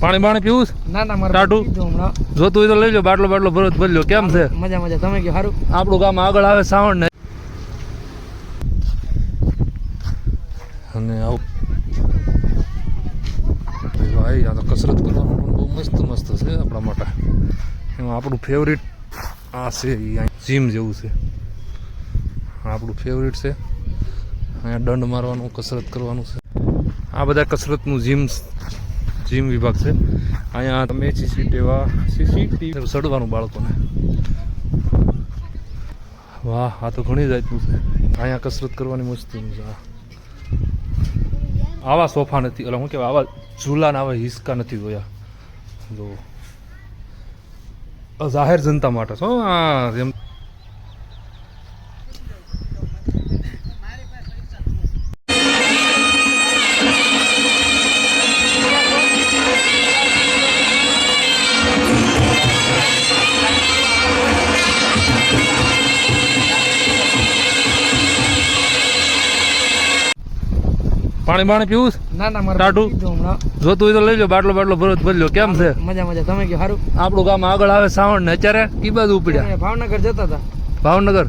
પાણી બાણી પીવું છે? ના ના મારે ટાટું? જોતું હોય તો લઈ લો બાટલો બાટલો ભરો તો કેમ છે? મજા મજા. તમે કે સારું. આપણું ગામ આગળ આવે સાવણ ને. અને આવું. ભાઈ આ તો કસરત કરવાનું પણ બહુ મસ્ત મસ્ત છે આપણા માટે. એમાં આપણું ફેવરિટ આ છે જીમ જેવું છે. આપણું ફેવરિટ છે. અહીંયા દંડ મારવાનું કસરત કરવાનું છે. આ બધા કસરતનું જીમ જીમ વિભાગ છે. અહીંયા તમે સીસીટીવા સીસીટીવી સડવાનું બાળકોને. વાહ, આ તો ઘણી જાતનું છે. અહીંયા કસરત કરવાની મસ્તી છે આવા. સોફા નથી. એટલે શું કહેવાય, આવા ઝૂલાના આવા હિસકા નથી જોયા. જો. જાહેર જનતા માટે. શું આ જેમ પાણી બાણી પીવું? ના ના મારે ટાટું? જોતું હોય તો લઈ લો બાટલો બાટલો ભરો ભરી કેમ છે? મજા મજા. તમે કહો સારું? આપણું ગામ આગળ આવે સાવણ ને અત્યારે કી બાજુ ઉપડ્યા. ભાવનગર જતા હતા? ભાવનગર?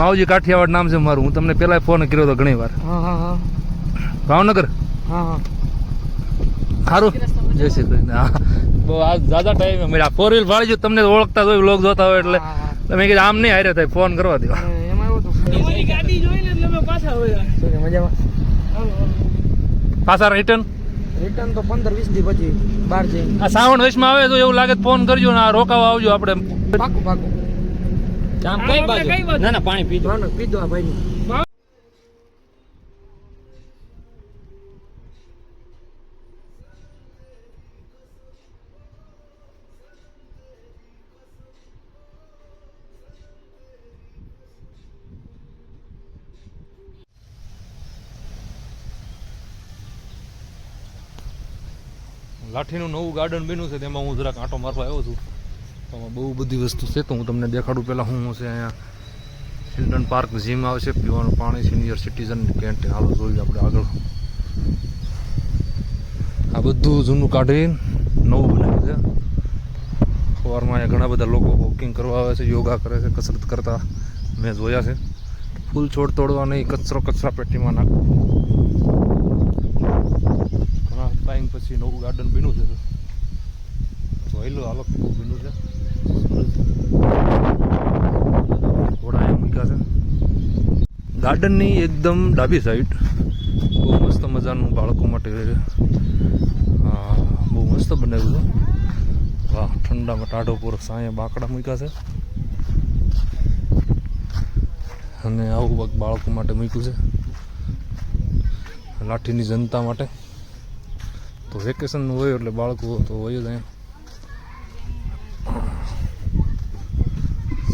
માવજી કાઠિયાવાડ નામ છે મારું. હું તમને પેલા ફોન કર્યો હતો ઘણી વાર. હા હા હા. ભાવનગર? હા હા. સારું. જય શ્રી કૃષ્ણ. હા. બહુ આ દાદા ટાઈમે મળ્યા. ફોર વ્હીલ ફાળી જો તમને ઓળખતા હોય લોક જોતા હોય એટલે. તમે કીધું આમ નહીં હારે થાય ફોન કરવા દેવા એમાં એવું ગાડી જોઈને એટલે પાછા વળ્યા. મજામાં. પાછા રિટર્ન રિટર્ન તો પંદર વીસ દી પછી બહાર જઈ આ શ્રાવણ વચમાં આવે તો એવું લાગે ફોન કરજો ને આ રોકાવા આવજો આપણે. પાકું પાકું. આમ કઈ બાજુ? ના ના પાણી પીધું પીધું આ ભાઈનું. લાઠીનું નવું ગાર્ડન બન્યું છે, તેમાં હું જરાક આંટો મારવા આવ્યો છું. તો બહુ બધી વસ્તુ છે, તો હું તમને દેખાડું પહેલાં શું હશે અહીંયા ચિલ્ડ્રન પાર્ક જીમ આવશે, પીવાનું પાણી સિનિયર સિટીઝન કેન્ટ હાલો જોયું આપણે આગળ. આ બધું જૂનું કાઢીને નવું બનાવ્યું છે. સવારમાં અહીંયા ઘણા બધા લોકો વોકિંગ કરવા આવે છે, યોગા કરે છે, કસરત કરતા. મેં જોયા છે. ફૂલ છોડ તોડવા નહીં, કચરો કચરા પેટીમાં નાખવો ટાઈમ પછી નવું ગાર્ડન બન્યું છે જોઈ લો હાલો કેવું બન્યું છે. ઘોડા અહીંયા મૂક્યા છે. ગાર્ડનની એકદમ ડાબી સાઈડ બહુ મસ્ત મજાનું બાળકો માટે બહુ મસ્ત બનાવ્યું છે. વાહ, ઠંડામાં ટાઢો પૂરક સાંયે બાકડા મૂક્યા છે. અને આવું બાળકો માટે મૂક્યું છે. લાઠીની જનતા માટે. તો વેકેશન હોય એટલે બાળકો તો હોય જ અહીંયા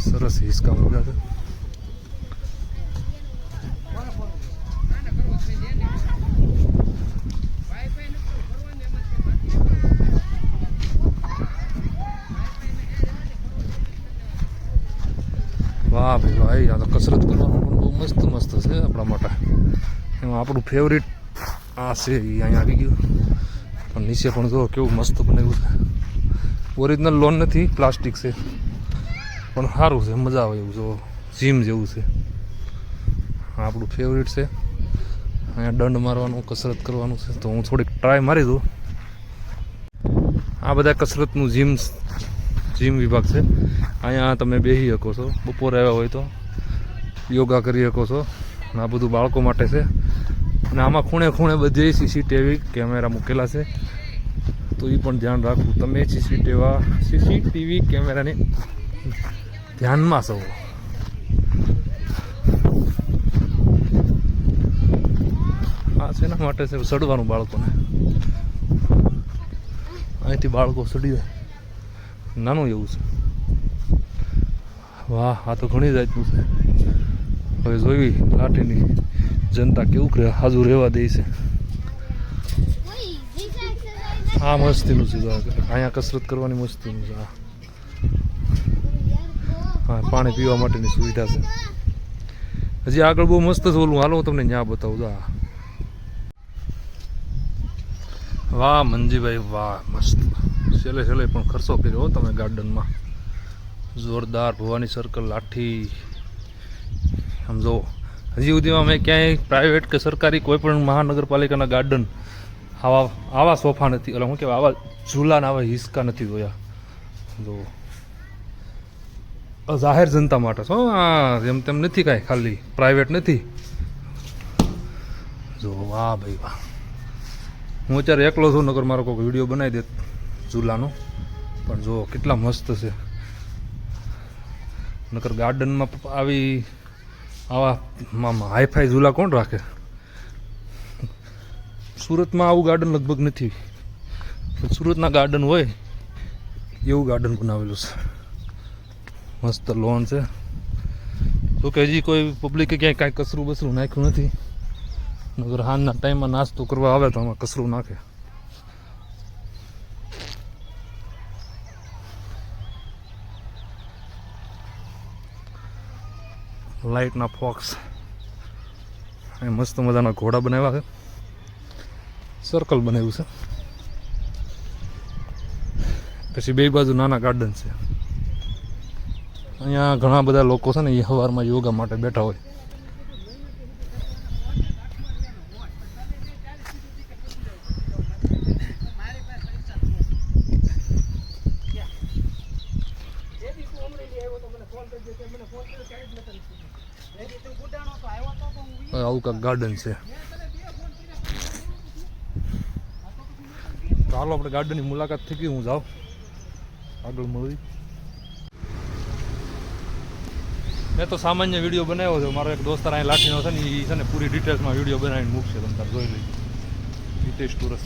સરસ હિસકા મૂક્યા છે વાહ ભાઈ ભાઈ આ તો કસરત કરવાનું પણ બહુ મસ્ત મસ્ત છે આપણા માટે. એમાં આપણું ફેવરિટ આ છે, એ અહીંયા આવી ગયું. પણ નીચે પણ જો કેવું મસ્ત બનાવ્યું છે. ઓરિજિનલ લોન નથી પ્લાસ્ટિક છે. પણ સારું છે, મજા આવે એવું, જો જીમ જેવું છે. આપણું ફેવરિટ છે. અહીંયા દંડ મારવાનું, કસરત કરવાનું છે. તો હું થોડીક ટ્રાય મારી દઉં. આ બધા કસરતનું જીમ જીમ વિભાગ છે. અહીંયા તમે બેસી શકો છો. બપોરે આવ્યા હોય તો યોગા કરી શકો છો. અને આ બધું બાળકો માટે છે. અને આમાં ખૂણે ખૂણે બધી સીસીટીવી કેમેરા મૂકેલા છે. તો એ પણ ધ્યાન રાખવું. તમે સીસીટીવા સીસીટીવી કેમેરાને ધ્યાનમાં છો આ શેના માટે છે? સડવાનું બાળકોને. અહીંથી બાળકો સડી જાય. નાનું એવું છે. વાહ, આ તો ઘણી જાતનું છે. હવે જોઈ લાઠીની જનતા કેવું હાજુ રહેવા દે છે. આ મસ્તીનું છે અહીંયા કસરત કરવાની મસ્તીનું છે હા પાણી પીવા માટેની સુવિધા છે હજી આગળ બહુ મસ્ત છે ઓલું હાલો હું તમને ત્યાં બતાવું જા વાહ મંજીભાઈ વાહ મસ્ત છેલ્લે છેલ્લે પણ ખર્ચો કર્યો હો તમે ગાર્ડનમાં જોરદાર ભવાની સર્કલ લાઠી આમ જો, હજી સુધીમાં મેં ક્યાંય પ્રાઇવેટ કે સરકારી કોઈ પણ મહાનગરપાલિકાના ગાર્ડન આવા આવા સોફા નથી. એટલે હું કહેવાય, આવા ઝૂલાના આવા હિસ્કા નથી જોયા. જો. જાહેર જનતા માટે છો આ જેમ તેમ નથી કાંઈ ખાલી પ્રાઇવેટ નથી. જો, વાહ ભાઈ વાહ. હું અત્યારે એકલો છું નગર મારો કોઈ વીડિયો બનાવી દે ઝૂલાનો. પણ જો, કેટલા મસ્ત છે. નકર ગાર્ડનમાં આવી, આવા હાઈફાઈ ઝૂલા કોણ રાખે? સુરતમાં આવું ગાર્ડન લગભગ નથી. પણ સુરતના ગાર્ડન હોય, એવું ગાર્ડન બનાવેલું છે. મસ્ત લોન છે. તો કે હજી કોઈ પબ્લિકે ક્યાંય કાંઈ કચરું બસરું નાખ્યું નથી. નગર હાલના ટાઈમમાં નાસ્તો કરવા આવે તો આમાં કચરું નાખે. લાઇટના ફોક્સ મસ્ત મજાના ઘોડા બનાવ્યા છે. સર્કલ બનાવ્યું છે. પછી બે બાજુ નાના ગાર્ડન છે. અહીંયા ઘણા બધા લોકો છે ને એ સવારમાં યોગા માટે બેઠા હોય. આવું કાંક ગાર્ડન છે. તો આપણે ગાર્ડનની મુલાકાત થઈ ગઈ, હું જાઉં. આગળ મળી. મેં તો સામાન્ય વીડિયો બનાવ્યો છે. મારો એક દોસ્તાર અહીં લાઠીનો છે ને એ છે ને પૂરી ડિટેલ્સમાં વીડિયો બનાવીને મૂકશે, તમે તાર જોઈ લઈ. Hitesh tours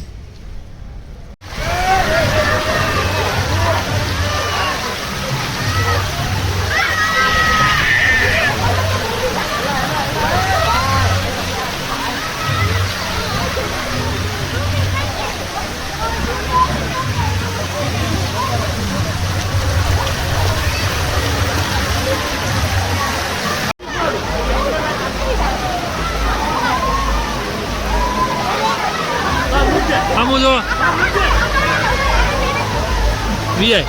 Vi